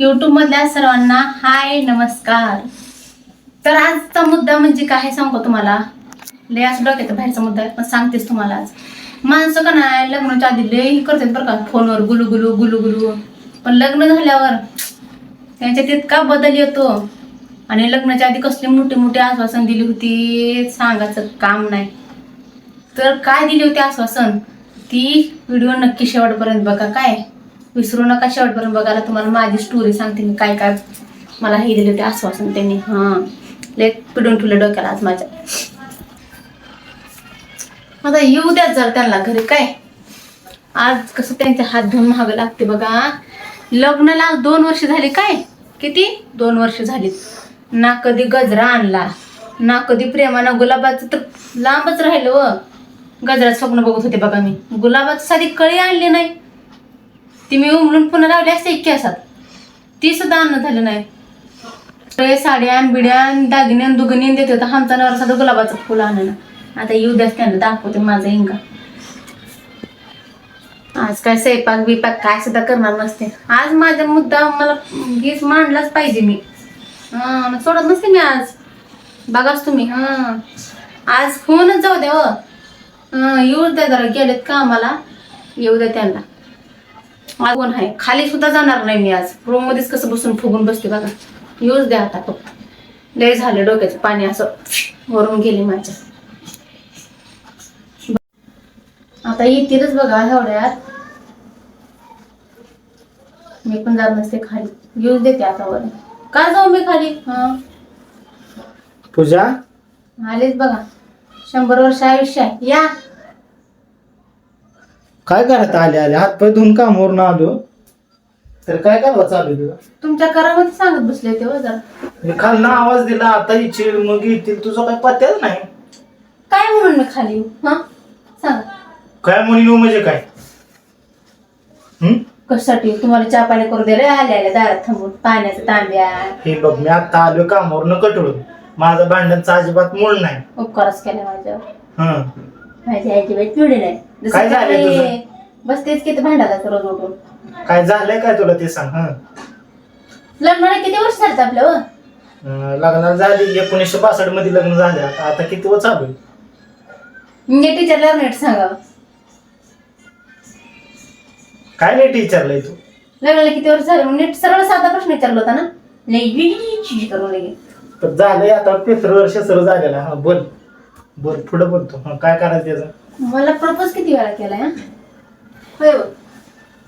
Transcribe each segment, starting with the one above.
YouTube मधल्या सर्वांना हाय नमस्कार. तर आजचा मुद्दा म्हणजे काय सांगतो तुम्हाला? लय असं डोक्याचा बाहेरचा मुद्दा आहे पण सांगतेच तुम्हाला आज. माणसं का नाही लग्नाच्या आधी लय करतात बरं का फोनवर गुलू गुलू गुलू गुलू. पण लग्न झाल्यावर त्यांच्यात इतका बदल येतो. आणि लग्नाच्या आधी कसली मोठी मोठी आश्वासन दिली होती सांगायचं काम नाही. तर काय दिली होती आश्वासन? ती व्हिडिओ नक्की शेवटपर्यंत बघा काय? विसरू नका शेवटपर्यंत बघायला. तुम्हाला माझी स्टोरी सांगते मी काय काय मला हे दिले होते आश्वासन त्यांनी. हां. लय पिडून ठेवलं डोक्याला आज माझ्या. आता येऊ द्याच जर त्यांना घरी काय? आज कसं त्यांचे हात धुवून महाग लागते बघा. लग्नाला दोन वर्ष झाली काय? किती? दोन वर्ष झाली. ना कधी गजरा आणला ना कधी प्रेमानं गुलाबाचं तर लांबच राहिलं व. गजरात स्वप्न बघत होते बघा मी. गुलाबाचं साधी कळी आणली नाही. ती मी उमरून पुन्हा लावली असते इतकी केसात ती सुद्धा आणणं झालं नाही. सगळे बिड्या बिड्यान दागिने दुगन्यान देत होता. आमचा नवरा साधं गुलाबाचं फुल आणणं आता येऊ द्यास त्यांना दाखवते माझा इंगा आज काय स्वयंपाक बिपाक काय सुद्धा करणार नसते. आज माझा मुद्दा मला गीस मांडलाच पाहिजे मी. हा मग सोडत नसते मी आज. बघाच तुम्ही हा. आज होऊनच जाऊ द्या हो. येऊ द्या जरा गेलेत का आम्हाला येऊ द्या त्यांना. कोण आहे. खाली सुद्धा जाणार नाही मी आज. रूम मध्येच कसं बसून फुगून बसते बघा. येऊच द्या आता फक्त. लय झालं डोक्याचं पाणी असं वरून गेले माझ्या. आता येतीलच बघा एवढ्यात. मी पण जात नसते खाली. येऊच देते आता वर. का जाऊ मी खाली? हा? पूजा? आलेच बघा. शंभर वर्ष आयुष्य आहे. या. काय करत आले आले? हात पाय धुवून कामावरून आलो तर काय करावं चालू तुझं? तुमच्या करामध्ये सांगत बसले ते हो जरा मी खालना आवाज दिला आता येशील मग येतील. तुझं काय पत्याच नाही. काय म्हणून मी खाली येऊ? हा? सांगा. काय म्हणून म्हणजे काय? हम्म? कशासाठी? तुम्हाला चहा पाणी करू द्यायला आले आले दारात थांबून. पाण्याचं तांब्या. हे बघ मी आता आलो कामावरून कटळून माझं भांडणचा अजिबात मूळ नाही. उपकारच केला माझ्यावर. हं. माझी आईची पिवडी नाही. काय झालंय काय तुझं? बसतेच किती भांडायला रोज उठून काय झालंय काय तुला ते सांग हं? लग्नाला किती वर्ष झालं आपलं हो? अं, लग्नाला झाली एकोणीसशे बासष्टमध्ये लग्न झाले. आता आता किती व चालू आहे? नीट टीचरला नीट सांगावं. काय नाही विचारलंय तू? लग्नाला किती वर्ष झालं? नीट सरळ साधा प्रश्न विचारला होता ना? लई करून लगे पण झालंय आता तिसरं वर्ष सुरू झालेलं. हा बोल. बोल पुढं बोलतो. हं, काय करायचं त्याचं? मला प्रपोज किती वेळा केलाय हा? होय हो.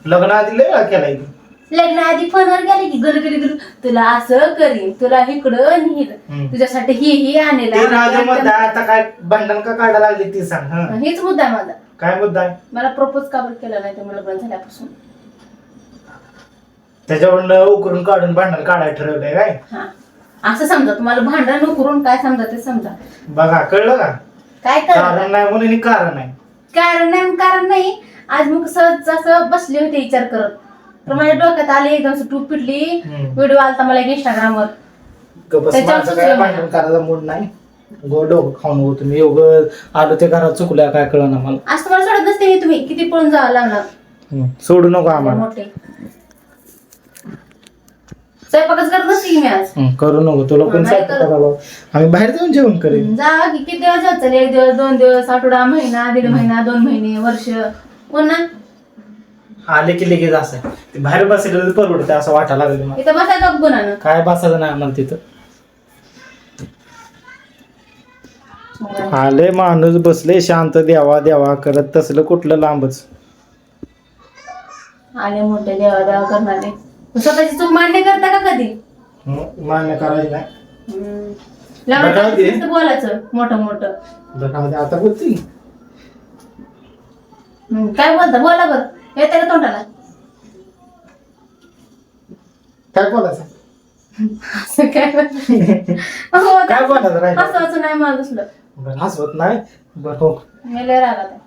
लग्न आधी लय वेळा केलाय तू. लग्न आधी फोनवर गेले की गल गली गल. तुला असं करीन तुला इकडं हम्म. तुझ्यासाठी ही ही आणेल ते आता काय भांडण का काढायला लागली ती सांग हं. हेच मुद्दा आहे माझा. काय मुद्दा आहे? मला प्रपोज का बरं केला नाही तुम्ही लग्न झाल्यापासून. त्याच्यावरनं उकरून काढून भांडण काढायला ठरवलंय काय? हा. असं समजा तुम्हाला भांडण करून काय समजा ते समजा. बघा कळलं का? काय कारण कर नाही म्हणून कारण नाही. कारण नाही कारण नाही. आज मग सहज असं बसले होते विचार करत. तर माझ्या डोक्यात आली एकदम असं टूप पिटली. हम्म. व्हिडिओ आलता मला इंस्टाग्रामवर गप्पस त्याच्यावर माझं काय सुचलं भांडण करायचा मूड नाही. गो डोकं खाऊन होतो मी एवढं आलो ते घरात चुकलं काय कळलं मला. आज तुम्हाला सोडत नसते हे तुम्ही. किती पळून जावं लागणार हं. सोडू नको आम्हाला. मोठे. स्वयंपाकच करत नसते की मी आज. हं, करू नको तुला पण नाही स्वयंपाक करत. करायला लाव. आम्ही बाहेर जाऊन जेवण करेन. जा की किती दिवस जात चालले? एक दिवस दोन दिवस आठवडा महिना दीड महिना दोन महिने वर्ष. पुन्हा आले की लगेच असं. ते बाहेर बसलेलं परवडतं असं वाटायला लागलं मला. इथं बसायचं गुन्हानं काय बसायचं नाही आम्हाला तिथं. आले माणूस बसले शांत द्यावा द्यावा करत तसलं कुठलं लांबच. आले मोठे देवा देवा करणारे. स्वतःची चूक मान्य करता का कधी? हं, मान्य करायचं नाही. हम्म. नुसतं बोलायचं मोठं मोठं. आता बोलती. हम्म, काय बोलता? बोला बरं. येते का तोंडाला? काय बोलायचं? असं काय बोलता? हो, काय बोलायचं राहिलं? असं असं नाही मला बरं हसवत नाही. बरं हो. मी लय रागात आहे.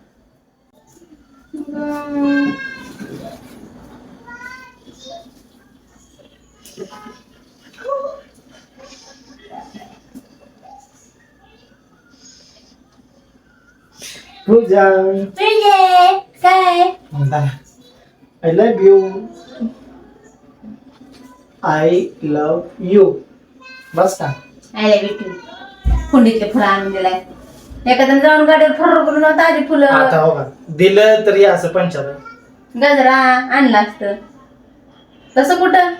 हम्म. पूजा। म्हणजे काय? I love you I love you बस का आय लव्ह यू कुंडीतले फुलं आणून दिलाय. एखाद्या जाऊन गाडीवर फर करून ताजी फुलं. आता हो का? दिलं तरी असं पंचायत गजरा आणला असत. तसं कुठं?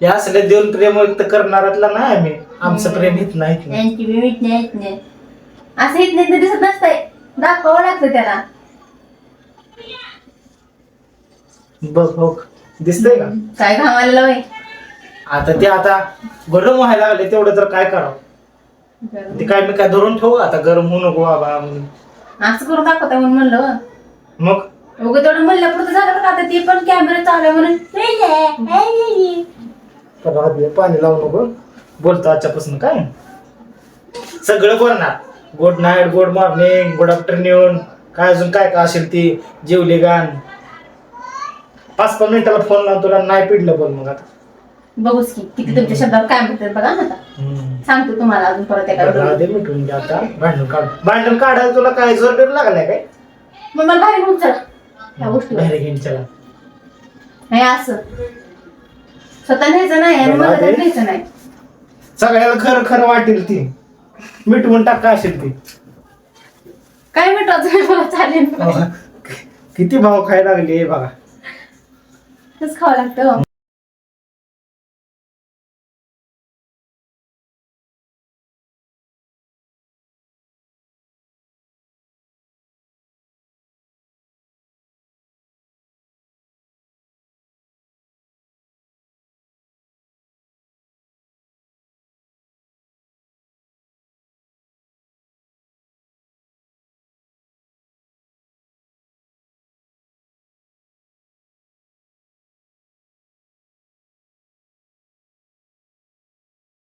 हे असले देऊन प्रेम व्यक्त करणाऱ्यातला नाही आम्ही. आमचं प्रेम हित नाही नाही. यांची बी मीठ नाही येत नाही. असं येत नाही दिसत नसतंय. दाखवावं लागतं त्याला. बघ हो दिसतंय का? काय घामाला वय आता ते आता गरम व्हायला लागले तेवढं तर काय करावं? ते काय मी काय धरून ठेवू? आता गरम होऊ नको बाबा म्हणून. असं करून दाखवता म्हणून म्हणलं. मग? उगं तेवढं म्हणलं पुरतं झालं बरं का आता ते पण कॅमेरा चालू आहे म्हणून. तर राहू दे, पाणी लावू नको बोलतो आजच्यापासून काय? सगळं बोलणार. Good night good morning good afternoon काय अजून काय काय असेल ती? जेवली गाण. पाच पाच मिनिटाला फोन लावून तुला नाही पिडलं बोल मग आता. बघूच की किती तुमच्या शब्दावर काय म्हणतात बघा ना आता. हम्म. सांगतो तुम्हाला अजून परत बरं, राहू एखादं दे मिटून घ्या आता. भांडण काढ. भांडण काढायला तुला काय जोर बीर लागलाय काय? मग मला बाहेर घेऊन चला. ह्या गोष्टीवर. बाहेर घेऊन चला. नाही असं. स्वतः न्यायचं नाही आणि मला बरं, न्यायचं नाही. सगळ्याला खरं खरं वाटेल ती. मिटवून टाका असेल ती. काय मिटवायचं मला चालेल. किती भाव खायला लागली हे बघा. खावं लागतं.